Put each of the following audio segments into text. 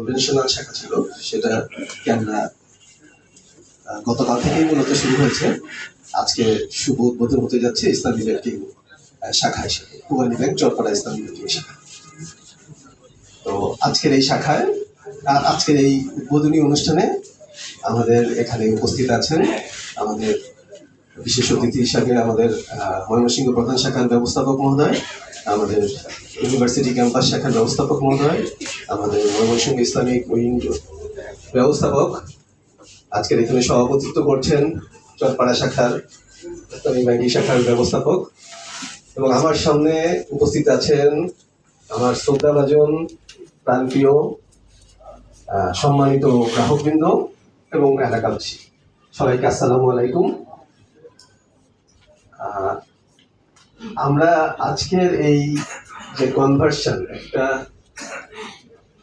Conventional শাখা ছিল, সেটা আমরা গতকাল থেকেই মূলত শুরু হয়েছে। আজকে শুভ উদ্বোধন হতে যাচ্ছে ইসলামী ব্যাংকিং শাখা হিসেবে। পুবালী ব্যাংক চরপাড়া ইসলামী ব্যাংকিং শাখা। তো আজকের এই শাখায় আজকের এই উদ্বোধনী অনুষ্ঠানে আমাদের এখানে উপস্থিত আছেন আমাদের বিশেষ অতিথি হিসাবে আমাদের ময়মনসিংহ প্রধান শাখার ব্যবস্থাপক মহোদয় আমাদের ইউনিভার্সিটি ক্যাম্পাস শাখার ব্যবস্থাপক মহোদয়, আমাদের ময়মনসিংহ ইসলামিক উইং ব্যবস্থাপক, আজকের এখানে সভাপতিত্ব করছেন চরপাড়া শাখার ইসলামী ব্যাংকিং শাখার ব্যবস্থাপক। এবং আমার সামনে উপস্থিত আছেন আমার শ্রদ্ধাভাজন প্রাণপ্রিয় সম্মানিত গ্রাহকবৃন্দ এবং এলাকাবাসী। সবাইকে আসসালামু আলাইকুম। আমরা আজকের এই যে কনভার্সন একটা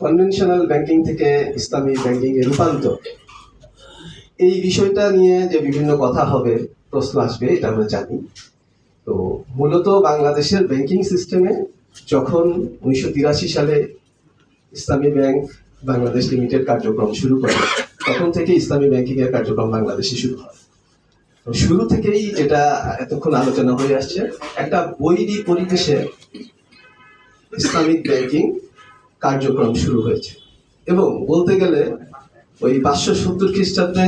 কনভেনশনাল ব্যাংকিং থেকে ইসলামী ব্যাংকিং এর রূপান্তর, এই বিষয়টা নিয়ে যে বিভিন্ন কথা হবে, প্রশ্ন আসবে, এটা আমরা জানি। তো মূলত বাংলাদেশের ব্যাংকিং সিস্টেমে যখন উনিশশো তিরাশি সালে ইসলামী ব্যাংক বাংলাদেশ লিমিটেড কার্যক্রম শুরু করে, তখন থেকে ইসলামী ব্যাংকিং এর কার্যক্রম বাংলাদেশে শুরু হয়। শুরু থেকেই যেটা এতক্ষণ আলোচনা হয়ে আসছে, একটা বৈরী পরিবেশে ইসলামিক ব্যাংকিং কার্যক্রম শুরু হয়েছে। এবং বলতে গেলে, ওই পাঁচশো সত্তর খ্রিস্টাব্দে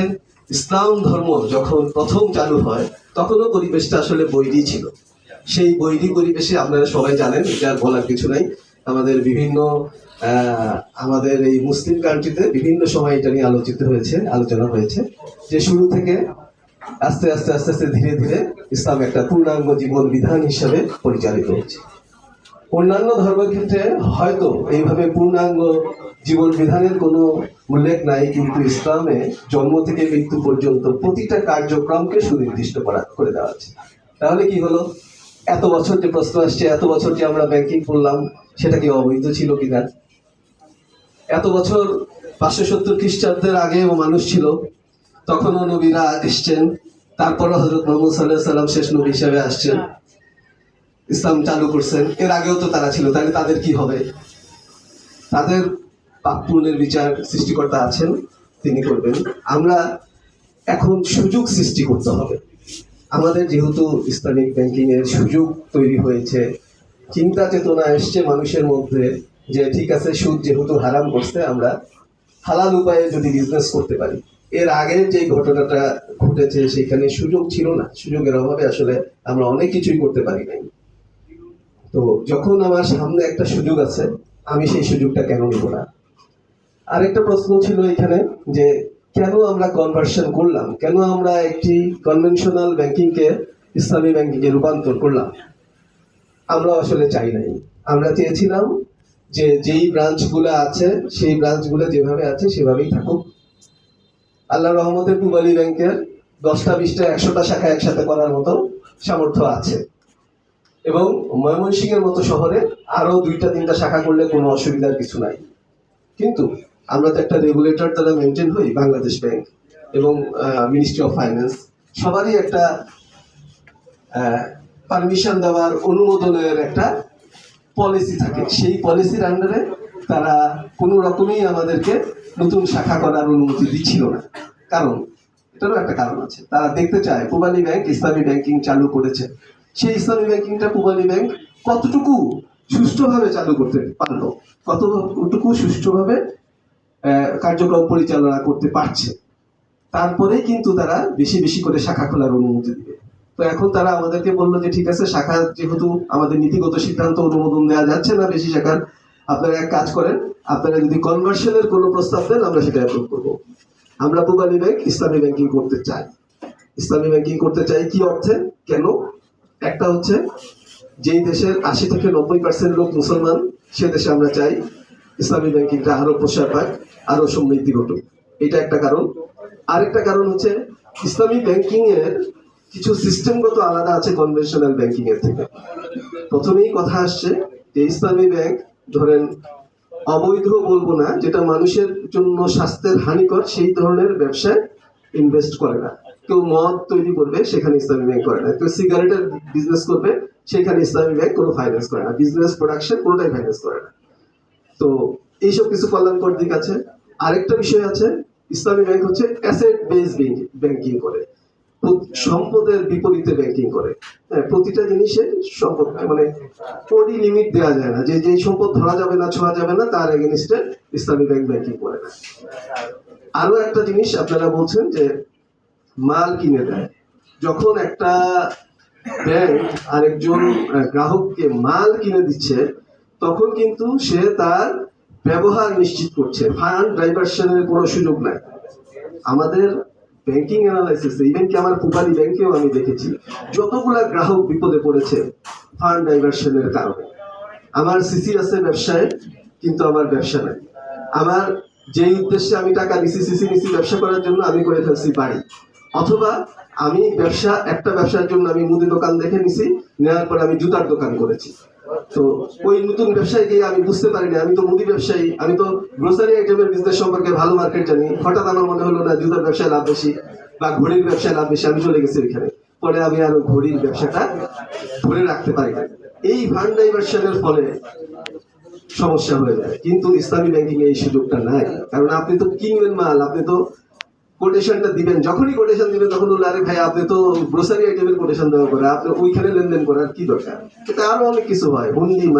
ইসলাম ধর্ম যখন প্রথম চালু হয়, তখনও পরিবেশটা আসলে বৈরী ছিল। সেই বৈরী পরিবেশে আপনারা সবাই জানেন, এটা বলার কিছু নাই। আমাদের বিভিন্ন আমাদের এই মুসলিম কান্ট্রিতে বিভিন্ন সময় এটা নিয়ে আলোচিত হয়েছে, আলোচনা হয়েছে। যে শুরু থেকে আস্তে আস্তে আস্তে আস্তে ধীরে ধীরে ইসলাম একটা পূর্ণাঙ্গ জীবন বিধান হিসেবে পরিচালিত হচ্ছে অন্যান্য ধর্মের ক্ষেত্রে হয়তো এইভাবে পূর্ণাঙ্গ জীবন বিধানের কোনো উল্লেখ নাই, কিন্তু ইসলামে জন্ম থেকে মৃত্যু পর্যন্ত প্রতিটা কার্যক্রমকে সুনির্দিষ্ট করা, করে দেওয়া আছে তাহলে কি হলো? এত বছর যে প্রশ্ন আসছে, এত বছর যে আমরা ব্যাংকিং করলাম, সেটা কি অবৈধ ছিল কিনা? এত বছর পাঁচশো সত্তর খ্রিস্টাব্দের আগেও মানুষ ছিল তখনও নবীরা এসছেন। তারপরও হজরত মোহাম্মদ সাল্লাহ সাল্লাম শেষ নবী হিসেবে আসছেন। ইসলাম চালু করছেন। এর আগেও তো তারা ছিল, তাহলে তাদের কি হবে? তাদের পাপ পূর্ণের বিচার সৃষ্টিকর্তা আছেন, তিনি করবেন। আমরা এখন সুযোগ সৃষ্টি করতে হবে। আমাদের যেহেতু ইসলামিক ব্যাংকিং এর সুযোগ তৈরি হয়েছে, চিন্তা চেতনা এসছে মানুষের মধ্যে যে ঠিক আছে, সুদ যেহেতু হারাম করছে, আমরা হালাল উপায়ে যদি বিজনেস করতে পারি। এর আগের যে ঘটনাটা ঘটেছে, সেখানে সুযোগ ছিল না। সুযোগের অভাবে আসলে আমরা অনেক কিছুই করতে পারি নাই। তো যখন আমার সামনে একটা সুযোগ আছে, আমি সেই সুযোগটা কেন নিব না? আরেকটা প্রশ্ন ছিল এখানে যে, কেন আমরা কনভার্সন করলাম? কেন আমরা একটি কনভেনশনাল ব্যাংকিংকে ইসলামী ব্যাংকিং এ রূপান্তর করলাম? আমরা আসলে চাই নাই। আমরা চেয়েছিলাম যে, যেই ব্রাঞ্চগুলো আছে, সেই ব্রাঞ্চগুলো যেভাবে আছে, সেভাবেই থাকুক। আল্লাহ রহমতের পুবালী ব্যাংকের দশটা, বিশটা, একশোটা শাখা একসাথে করার মতো সামর্থ্য আছে। এবং ময়মনসিংহের মতো শহরে আরও দুইটা, তিনটা শাখা করলে কোনো অসুবিধার কিছু নাই। কিন্তু আমরা তো একটা রেগুলেটর দ্বারা মেনটেন হই, বাংলাদেশ ব্যাংক এবং মিনিস্ট্রি অফ ফাইন্যান্স সবারই একটা পারমিশন দেওয়ার অনুমোদনের একটা পলিসি থাকে। সেই পলিসির আন্ডারে তারা কোনো রকমেই আমাদেরকে নতুন শাখা করার অনুমতি দিচ্ছিল না। কারণ, এটারও একটা কারণ আছে। তারা দেখতে চায়, পূবালী ব্যাংক ইসলামী ব্যাংকিং চালু করেছে। সেই ইসলামী ব্যাংকিংটা পূবালী ব্যাংক কতটুকু সুষ্ঠুভাবে চালু করতে পারল, কতটুকু সুষ্ঠুভাবে কার্যক্রম পরিচালনা করতে পারছে, তারপরেই কিন্তু তারা বেশি বেশি করে শাখা খোলার অনুমতি দিবে। তো এখন তারা আমাদেরকে বলল যে, ঠিক আছে, শাখা যেহেতু আমাদের নীতিগত সিদ্ধান্ত অনুমোদন দেওয়া যাচ্ছে না বেশি শাখার আপনারা এক কাজ করেন, আপনারা যদি কনভার্সনের কোনো প্রস্তাব দেন, আমরা সেটা অ্যাপ্রুভ করব। আমরা পূবালী ব্যাংক, ইসলামী ব্যাংকিং করতে চাই। ইসলামী ব্যাংকিং করতে চাই কি অর্থে? কেন? একটা হচ্ছে, যেই দেশের আশি থেকে নব্বই পার্সেন্ট লোক মুসলমান, সে দেশে আমরা চাই ইসলামী ব্যাংকিংটা আরও প্রসার পাক আরও সমৃদ্ধি ঘটুক। এটা একটা কারণ। আরেকটা কারণ হচ্ছে, ইসলামী ব্যাংকিং এর কিছু সিস্টেমগত আলাদা আছে কনভেনশনাল ব্যাংকিং এর থেকে। প্রথমেই কথা আসছে যে ইসলামী ব্যাংক ধরেন অবৈধ বলব না, যেটা মানুষের জন্য স্বাস্থ্যের হানিকর, সেই ধরনের ব্যবসায় ইনভেস্ট করে না। কেউ মদ তৈরি করবে, সেখানে ইসলামী ব্যাংক করে না। কেউ সিগারেটের বিজনেস করবে, সেখানে ইসলামী ব্যাংক কোনো ফাইন্যান্স করে না। বিজনেস প্রোডাকশন কোনোটাই ফাইন্যান্স করে না। তো এইসব কিছু কল্যাণকর দিক আছে। আরেকটা বিষয় আছে, ইসলামী ব্যাংক হচ্ছে অ্যাসেট বেস ব্যাংকিং করে। সম্পদের বিপরীতে ব্যাংকিং করে। হ্যাঁ, প্রতিটা জিনিসে সম্পদ মানে কোডি লিমিট দেওয়া যায় না। যে যে সম্পদ ধরা যাবে না ছোঁয়া যাবে না তার এগেনস্টে ইসলামী ব্যাংক ব্যাংকিং করে না। আরও একটা জিনিস আপনারা বলছেন যে মাল কিনে দেয়। যখন একটা ব্যাংক আরেকজন গ্রাহককে মাল কিনে দিচ্ছে তখন কিন্তু সে তার ব্যবহার নিশ্চিত করছে। ফান্ড ডাইভার্সনের কোনো সুযোগ নাই। আমাদের ব্যাংকিং অ্যানালাইসিস ইভেন কি আমার কোপালি ব্যাংকেও আমি দেখেছি। যতগুলা গ্রাহক বিপদে পড়েছে ফান্ড ডাইভার্সনের কারণে। আমার সিসি আছে ব্যবসায় কিন্তু আমার ব্যবসা নাই। আমার যেই উদ্দেশ্যে আমি টাকা নিছি সিসি নিছি ব্যবসা করার জন্য আমি করে ফেলছি বাড়ি। অথবা আমি ব্যবসা, একটা ব্যবসার জন্য আমি মুদি দোকান দেখে নিছি, নেওয়ার পর আমি জুতার দোকান করেছি। তো ওই নতুন ব্যবসায় গিয়ে আমি বুঝতে পারিনি, আমি তো মুদি ব্যবসায়ী, আমি তো গ্রোসারি আইটেমের বিজনেস সম্পর্কে ভালো মার্কেট জানি। হঠাৎ আমার মনে হলো, না, জুতার ব্যবসায় লাভ বেশি বা ঘড়ির ব্যবসায় লাভ বেশি, আমি চলে গেছি ওইখানে। পরে আমি আরও ঘড়ির ব্যবসাটা ধরে রাখতে পারি এই ফান্ড ডাইভার্সনের ফলে সমস্যা হয়ে যায়। কিন্তু ইসলামী ব্যাংকিং এই সুযোগটা নাই। কারণ আপনি তো কিনবেন মাল, আপনি তো কোটেশনটা দিবেন, যখনই কোটেশন দিবেন তখন বলল আরে ভাই, আপনি তো গ্রোসারি আইটেমের কোটেশন দেওয়া করে, আপনি ওইখানে লেনদেন করার কি দরকার? এটা আরও অনেক কিছু হয় হুন্ডি